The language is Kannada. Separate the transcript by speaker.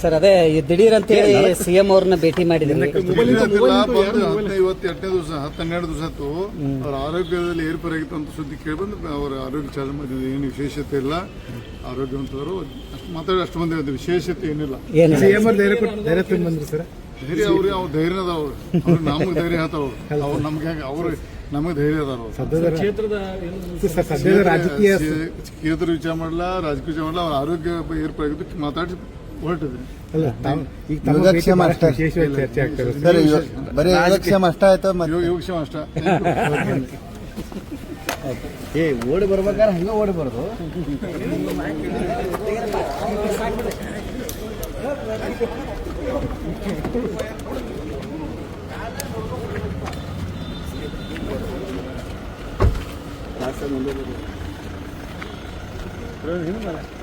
Speaker 1: ಸರ್ ಅದೇ ದಿಢೀರ್ ಅಂತೇಳಿ ಸಿ ಎಂ ಅವ್ರನ್ನ ಭೇಟಿ ಮಾಡಿದ್ರು
Speaker 2: ದಿವಸ ದಿವಸ ಆಯ್ತು. ಅವ್ರ ಆರೋಗ್ಯದಲ್ಲಿ ಏರ್ಪೇರಾಗಿತ್ತು ಅಂತ ಸುದ್ದಿ ಕೇಳಿಬಂದು ಅವರ ಆರೋಗ್ಯ ಚಾಲನೆ ಮಾಡಿದ್ರು ಏನು ವಿಶೇಷತೆ ಇಲ್ಲ. ಆರೋಗ್ಯವಂತವರು ಅಷ್ಟು ಮಾತಾಡಿ ಅಷ್ಟು ಮಂದಿ. ವಿಶೇಷತೆ ಏನಿಲ್ಲ.
Speaker 3: ಸಿಎಂ ಧೈರ್ಯ ತುಂಬ ಬಂದ್ರಿ ಸರ್.
Speaker 2: ಧೈರ್ಯ ಅವ್ರಿಗೆ ಅವ್ರ ಧೈರ್ಯ ಅದಾವ ಅವ್ರು ನಮಗೆ ಧೈರ್ಯ ಹೇಳ್ತಾವ ಅವ್ರು ನಮ್ಗೆ ಹೆಂಗೆ ಅವ್ರು ನಮಗೆ ಧೈರ್ಯ ಅದಾರ
Speaker 3: ಸರ್ ಸದ್ಯದ ರಾಜಕೀಯ
Speaker 2: ಕ್ಷೇತ್ರ ವಿಚಾರ ಮಾಡಲ್ಲ ರಾಜಕೀಯ ವಿಚಾರ ಮಾಡಲ್ಲ ಅವ್ರ ಆರೋಗ್ಯ ಏರ್ಪೇರಾಗಿದ್ದು ಮಾತಾಡಿ ಹೊರಟಿದ್ರಿ.
Speaker 3: ಅಲ್ಲ ಈಗ
Speaker 4: ಯೋಗಕ್ಷೇಮ
Speaker 3: ಚರ್ಚೆ
Speaker 4: ಸರ್ ಬರೀ ಅಷ್ಟ ಆಯ್ತು
Speaker 2: ಯೋಗಕ್ಷೇಮ ಅಷ್ಟ.
Speaker 4: ಏ ಓಡಿ ಬರ್ಬೇಕಾದ್ರೆ ಹಂಗ ಓಡಿ ಬರೋದು?
Speaker 2: Sen onu da böyle. Böyle değil mi bana?